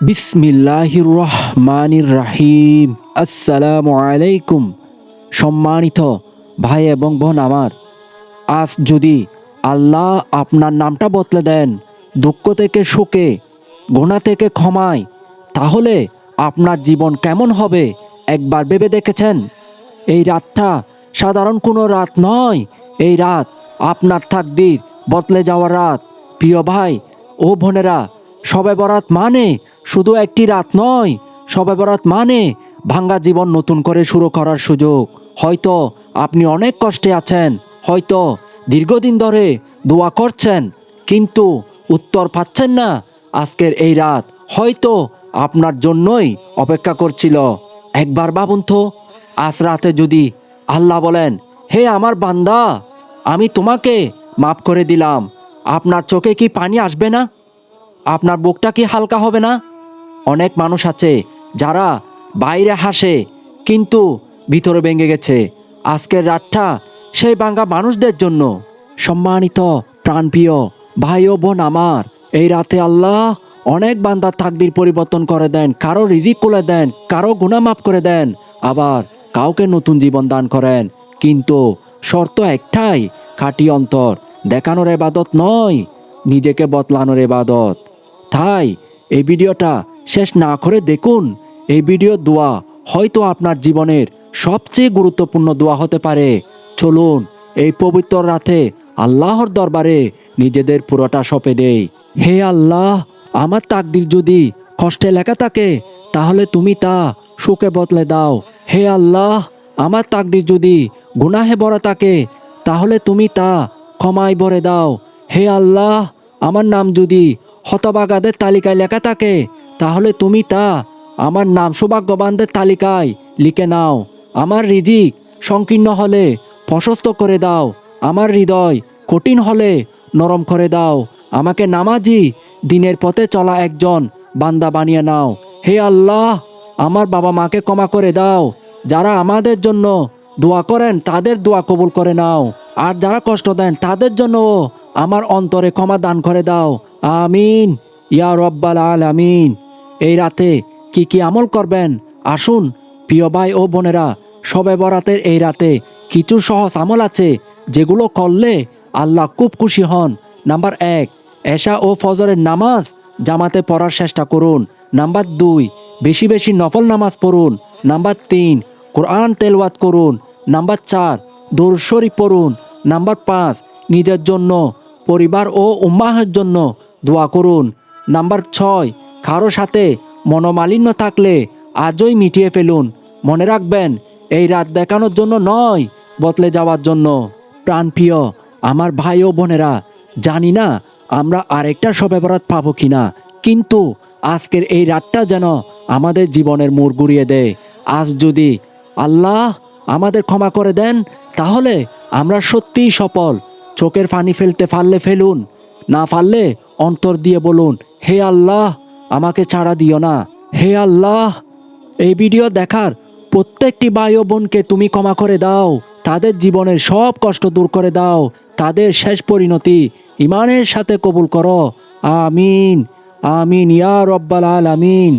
বিসমিল্লাহির রহমানির রাহিম আসসালামু আলাইকুম, সম্মানিত ভাই এবং বোন আমার। আজ যদি আল্লাহ আপনার নামটা বদলে দেন, দুঃখ থেকে সুখে গোনা থেকে ক্ষমায়, তাহলে আপনার জীবন কেমন হবে একবার ভেবে দেখেছেন? এই রাতটা সাধারণ কোনো রাত নয়, এই রাত আপনার থাকদির বদলে যাওয়ার রাত। প্রিয় ভাই ও বোনেরা, সবে বরাত মানে শুধু একটি রাত নয় সবে বরাত মানে ভাঙ্গা জীবন নতুন করে শুরু করার সুযোগ। হয়তো আপনি অনেক কষ্টে আছেন, হয়তো দীর্ঘদিন ধরে দোয়া করছেন, কিন্তু উত্তর পাচ্ছেন না আজকের এই রাত। হয়তো আপনার জন্যই অপেক্ষা করছিল। একবার ভাবুন তো, আজ রাতে যদি আল্লাহ বলেন, হে আমার বান্দা, আমি তোমাকে মাফ করে দিলাম। আপনার চোখে কি পানি আসবে না? আপনার বুকটা কি হালকা হবে না? অনেক মানুষ আছে যারা বাইরে হাসে, কিন্তু ভিতরে ভেঙে গেছে। আজকের রাতটা সেই বাঙ্গা মানুষদের জন্য। সম্মানিত প্রাণপ্রিয় ভাই ও বোন আমার, এই রাতে আল্লাহ অনেক বান্দার তাকদির পরিবর্তন করে দেন, কারও রিজিক খুলে দেন, কারও গুণা মাফ করে দেন, আবার কাউকে নতুন জীবন দান করেন। কিন্তু শর্ত একটাই, খাঁটি অন্তর দেখানোর এবাদত নয়, নিজেকে বদলানোর এবাদত। তাই এই ভিডিওটা শেষ না করে দেখুন, এই ভিডিও দোয়া হয়তো আপনার জীবনের সবচেয়ে গুরুত্বপূর্ণ দোয়া হতে পারে। চলুন, এই পবিত্র রাতে আল্লাহর দরবারে নিজেদের পুরোটা সঁপে দেই। হে আল্লাহ, আমার তাকদির যদি কষ্টে লেখা থাকে, তাহলে তুমি তা সুখে বদলে দাও। হে আল্লাহ, আমার তাকদির যদি গুনাহে ভরা থাকে, তাহলে তুমি তা ক্ষমায় ভরে দাও। হে আল্লাহ, আমার নাম যদি হতবাগাদের তালিকায় লেখা থাকে তাহলে তুমি তা আমার নাম সৌভাগ্যবানদের তালিকায় লিখে নাও। আমার রিজিক সংকীর্ণ হলে প্রশস্ত করে দাও। আমার হৃদয় কঠিন হলে নরম করে দাও। আমাকে নামাজি দিনের পথে চলা একজন বান্দা বানিয়ে নাও। হে আল্লাহ, আমার বাবা মাকে ক্ষমা করে দাও। যারা আমাদের জন্য দোয়া করেন, তাদের দোয়া কবুল করে নাও। আর যারা কষ্ট দেন, তাদের জন্য আমার অন্তরে ক্ষমা দান করে দাও। আমিন। ইয়া রব্বাল আলামিন। এই রাতে কি কি আমল করবেন? আসুন, প্রিয় ভাই ও বোনেরা, সবে বরাতের এই রাতে কিছু সহজ আমল আছে যেগুলো করলে আল্লাহ খুব খুশি হন। নাম্বার এক, এশা ও ফজরের নামাজ জামাতে পড়ার চেষ্টা করুন। নাম্বার দুই, বেশি বেশি নফল নামাজ পড়ুন। নাম্বার তিন, কোরআন তেলওয়াত করুন। নাম্বার চার দৌড় শরীফ পড়ুন। নাম্বার পাঁচ, নিজের জন্য, পরিবার ও উম্মাহের জন্য দোয়া করুন। নাম্বার ছয় কারও সাথে মনোমালিন্য থাকলে আজই মিটিয়ে ফেলুন। মনে রাখবেন, এই রাত দেখানোর জন্য নয়, বদলে যাওয়ার জন্য। প্রাণপ্রিয়, আমার ভাই ও বোনেরা, জানি না আমরা আরেকটা শবে বরাত পাবো কিনা, কিন্তু আজকের এই রাতটা যেন আমাদের জীবনের মোড় ঘুরিয়ে দেয়। আজ যদি আল্লাহ আমাদের ক্ষমা করে দেন, তাহলে আমরা সত্যিই সফল। চোখের পানি ফেলতে পারলে ফেলুন, না পারলে অন্তর দিয়ে বলুন, হে আল্লাহ আমাকে ছাড়া দিও না। হে আল্লাহ, এই ভিডিও দেখার প্রত্যেকটি ভাই ও বোনকে তুমি ক্ষমা করে দাও। তাদের জীবনের সব কষ্ট দূর করে দাও। তাদের শেষ পরিণতি ইমানের সাথে কবুল করো। আমিন আমিন, ইয়া রব্বাল আল আমিন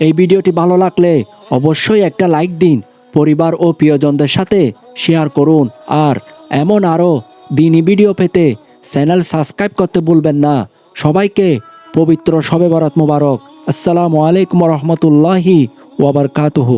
এই ভিডিওটি ভালো লাগলে অবশ্যই একটা লাইক দিন, পরিবার ও প্রিয়জনদের সাথে শেয়ার করুন। আর এমন আরও দিনই ভিডিও পেতে চ্যানেল সাবস্ক্রাইব করতে ভুলবেন না। সবাইকে পবিত্র শবে বরাত মুবারক। আসসালামু আলাইকুম রহমতুল্লাহি ওয়াবারকাতুহু